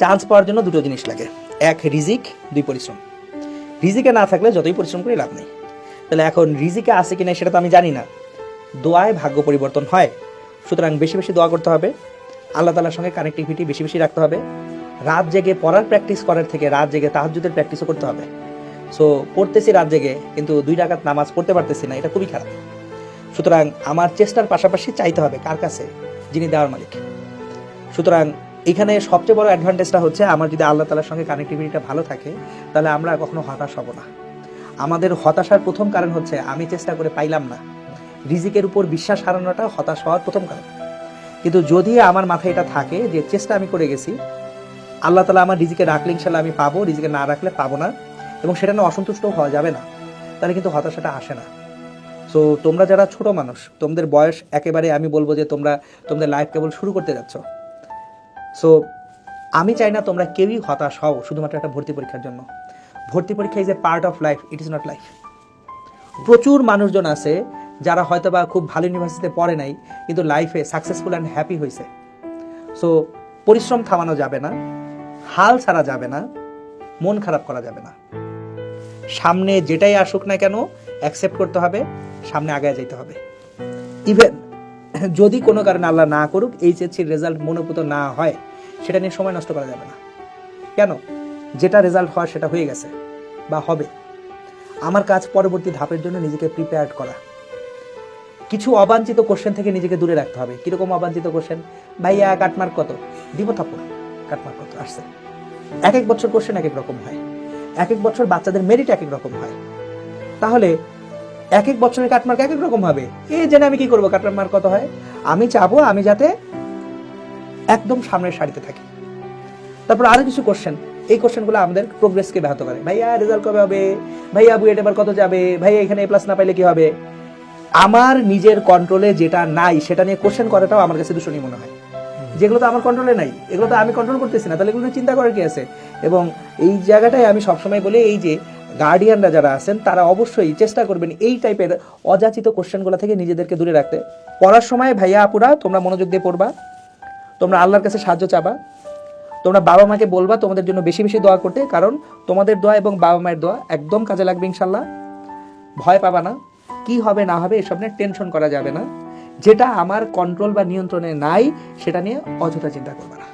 Chance পাওয়ার জন্য দুটো জিনিস লাগে। এক, রিজিক, দুই, পরিশ্রম। রিজিকে না থাকলে যতই পরিশ্রম করে লাভ নেই। তাহলে এখন রিজিকে আছে কিনা সেটা তো আমি জানি না। দোয়ায় ভাগ্য পরিবর্তন হয়। সুতরাং বেশি বেশি দোয়া করতে হবে। আল্লাহ তালার সঙ্গে কানেক্টিভিটি বেশি বেশি রাখতে হবে। রাত জেগে পড়ার প্র্যাকটিস করার থেকে রাত জেগে তাহাজুদের প্র্যাকটিসও করতে হবে। সো পড়তেছি রাত জেগে, কিন্তু দুই রাকাত নামাজ পড়তে পারতেছি না, এটা খুবই খারাপ। সুতরাং আমার চেষ্টার পাশাপাশি চাইতে হবে কার কাছে? যিনি দেওয়ার মালিক। সুতরাং এখানে সবচেয়ে বড় অ্যাডভান্টেজটা হচ্ছে আমার যদি আল্লাহ তালার সঙ্গে কানেক্টিভিটিটা ভালো থাকে, তাহলে আমরা কখনো হতাশ হব না। আমাদের হতাশার প্রথম কারণ হচ্ছে আমি চেষ্টা করে পাইলাম না। রিজিকের উপর বিশ্বাস হারানোটা হতাশ হওয়ার প্রথম কারণ। কিন্তু যদি আমার মাথায় এটা থাকে যে চেষ্টা আমি করে গেছি, আল্লাহ তালা আমার রিজিকে রাখলে ইনশাল্লাহ আমি পাবো, রিজিকে না রাখলে পাবো না, এবং সেটা নিয়ে অসন্তুষ্ট হওয়া যাবে না, তাহলে কিন্তু হতাশাটা আসে না। সো তোমরা যারা ছোট মানুষ, তোমাদের বয়স একেবারে আমি বলব যে তোমরা, তোমাদের লাইফ কেবল শুরু করতে যাচ্ছ। সো আমি চাই না তোমরা কেউই হতাশ হও শুধুমাত্র একটা ভর্তি পরীক্ষার জন্য। ভর্তি পরীক্ষা is a part of life it is not life প্রচুর মানুষজন আছে যারা হয়তো বা খুব ভালো ইউনিভার্সিটিতে পড়ে নাই, কিন্তু লাইফে সাকসেসফুল অ্যান্ড হ্যাপি হয়েছে সো পরিশ্রম থামানো যাবে না, হাল ছাড়া যাবে না, মন খারাপ করা যাবে না। সামনে যেটাই আসুক না কেন অ্যাকসেপ্ট করতে হবে, সামনে আগে যেতে হবে। ইভেন যদি কোনো কারণে আল্লাহ না করুক এইচএসসির রেজাল্ট মনোপুত না হয়, সেটা নিয়ে সময় নষ্ট করা যাবে না। কেন? যেটা রেজাল্ট হয় সেটা হয়ে গেছে বা হবে। আমার কাজ পরবর্তী ধাপের জন্য নিজেকে প্রিপেয়ার করা। কিছু অবাঞ্ছিত কোশ্চেন থেকে নিজেকে দূরে রাখতে হবে। কীরকম অবাঞ্ছিত কোশ্চেন ভাইয়া কাটমার্ক কত? দিব থাপ্পড়। কাটমার্ক কত? আসছে। এক এক বছর কোশ্চেন এক এক রকম হয়। এক এক বছর বাচ্চাদের মেরিট এক এক রকম হয়। তাহলে এক এক বছরের কাটমার্ক এক এক রকম হবে। এ জেনে আমি কি করব? কাটমার্ক কত হয়? আমি চাবো, আমি যাতে একদম সামনের সারিতে থাকি। তারপর আরও কিছু কোশ্চেন এই কোশ্চেনগুলো আমাদের প্রোগ্রেসকে ব্যাহত করে। ভাইয়া রেজাল্ট কবে হবে? ভাইয়া বুয়েট এবার কত যাবে? ভাইয়া, এখানে এ প্লাস না পাইলে কি হবে? আমার নিজের কন্ট্রোলে যেটা নাই, সেটা নিয়ে কোশ্চেন করাটাও আমার কাছে দূষণই মনে হয়। যেগুলো তো আমার কন্ট্রোলে নাই, এগুলো তো আমি কন্ট্রোল করতেছি না। তাহলে এগুলো চিন্তা করার কি আছে? এবং এই জায়গাটায় আমি সবসময় বলি এই যে গার্ডিয়ানরা যারা আছেন, তারা অবশ্যই চেষ্টা করবেন এই টাইপের অযাচিত কোশ্চেনগুলো থেকে নিজেদেরকে দূরে রাখতে। পড়ার সময়, ভাইয়া আপুরা, তোমরা মনোযোগ দিয়ে পড়বা। তোমরা আল্লাহর কাছে সাহায্য চাবা। তোমরা বাবা মাকে বলবা তোমাদের জন্য বেশি বেশি দোয়া করতে, কারণ তোমাদের দোয়া এবং বাবা মায়ের দোয়া একদম কাজে লাগবে ইনশাল্লাহ ভয় পাবা না। কি হবে, না হবে, এসব নিয়ে টেনশন করা যাবে না। যেটা আমার কন্ট্রোল বা নিয়ন্ত্রণে নাই, সেটা নিয়ে অযথা চিন্তা করবে না।